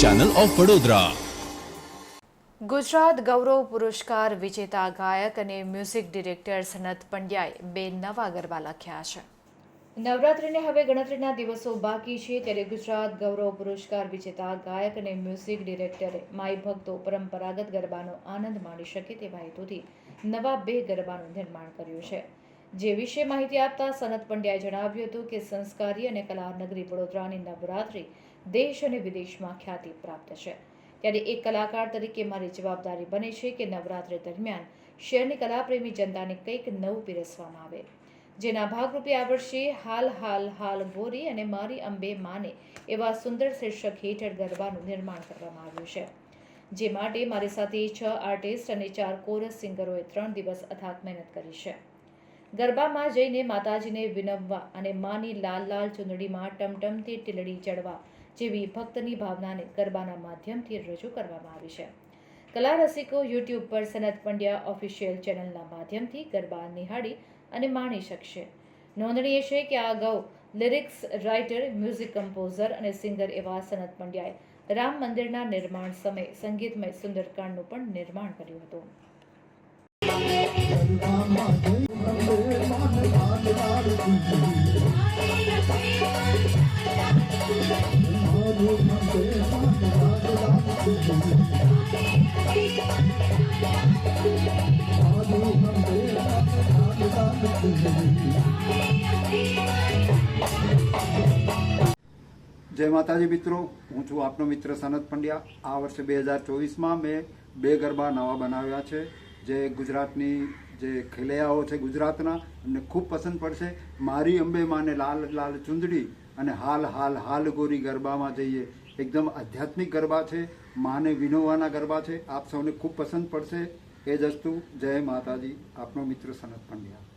Channel of Vadodara Gujarat ગૌરવ પુરસ્કાર વિજેતા ગાયક અને મ્યુઝિક ડિરેક્ટર સનત પંડ્યાએ બે નવા ગરબા લખ્યા છે. નવરાત્રિને હવે ગણતરીના દિવસો બાકી છે ત્યારે ગુજરાત ગૌરવ પુરસ્કાર વિજેતા ગાયક અને મ્યુઝિક ડિરેક્ટરે માઈ ભક્તો પરંપરાગત ગરબાનો આનંદ માણી શકે તેવા હેતુથી નવા બે ગરબાનું નિર્માણ કર્યું છે. જે વિશે માહિતી આપતા સનત પંડ્યાએ જણાવ્યું હતું કે સંસ્કારી અને કલા નગરી વડોદરાની નવરાત્રિ દેશ અને વિદેશમાં ખ્યાતિ પ્રાપ્ત છે. ત્યારે એક કલાકાર તરીકે મારી જવાબદારી બને છે કે નવરાત્રિ દરમિયાન શહેરની કલાપ્રેમી જનતાને કંઈક નવું પીરસવામાં આવે. જેના ભાગરૂપે આ વર્ષે હાલ હાલ હાલ ગોરી અને મારી અંબે માને એવા સુંદર શીર્ષક હેઠળ ગરબાનું નિર્માણ કરવામાં આવ્યું છે. જે માટે મારી સાથે છ આર્ટિસ્ટ અને ચાર કોરસ સિંગરોએ ત્રણ દિવસ અથાગ મહેનત કરી છે. ગરબામાં જઈને માતાજીને વિનવવા અને માની લાલ લાલ ચૂંદડીમાં ટમટમથી ટીલડી ચડવા જેવી ભક્તની ભાવનાને ગરબાના માધ્યમથી રજૂ કરવામાં આવી છે. કલા રસિકો યુટ્યુબ પર સનત પંડ્યા ઓફિશિયલ ચેનલના માધ્યમથી ગરબા નિહાળી અને માણી શકશે. નોંધનીય છે કે આ અગાઉ લિરિક્સ રાઇટર, મ્યુઝિક કમ્પોઝર અને સિંગર એવા સનત પંડ્યાએ રામ મંદિરના નિર્માણ સમયે સંગીતમય સુંદરકાંડનું પણ નિર્માણ કર્યું હતું. જય માતાજી મિત્રો, હું છું આપનો મિત્ર સનત પંડ્યા. આ વર્ષે બે હજાર ચોવીસમાં મેં બે ગરબા નવા બનાવ્યા છે. જે ગુજરાતની જે ખેલૈયાઓ છે ગુજરાતના એમને ખૂબ પસંદ પડશે. મારી અંબે માને લાલ લાલ ચુંદડી અને હાલ હાલ હાલ ગોરી ગરબામાં જઈએ. એકદમ આધ્યાત્મિક ગરબા છે, માને વિનોવાના ગરબા છે. આપ સૌને ખૂબ પસંદ પડશે. એ જ જય માતાજી. આપનો મિત્ર સનત પંડ્યા.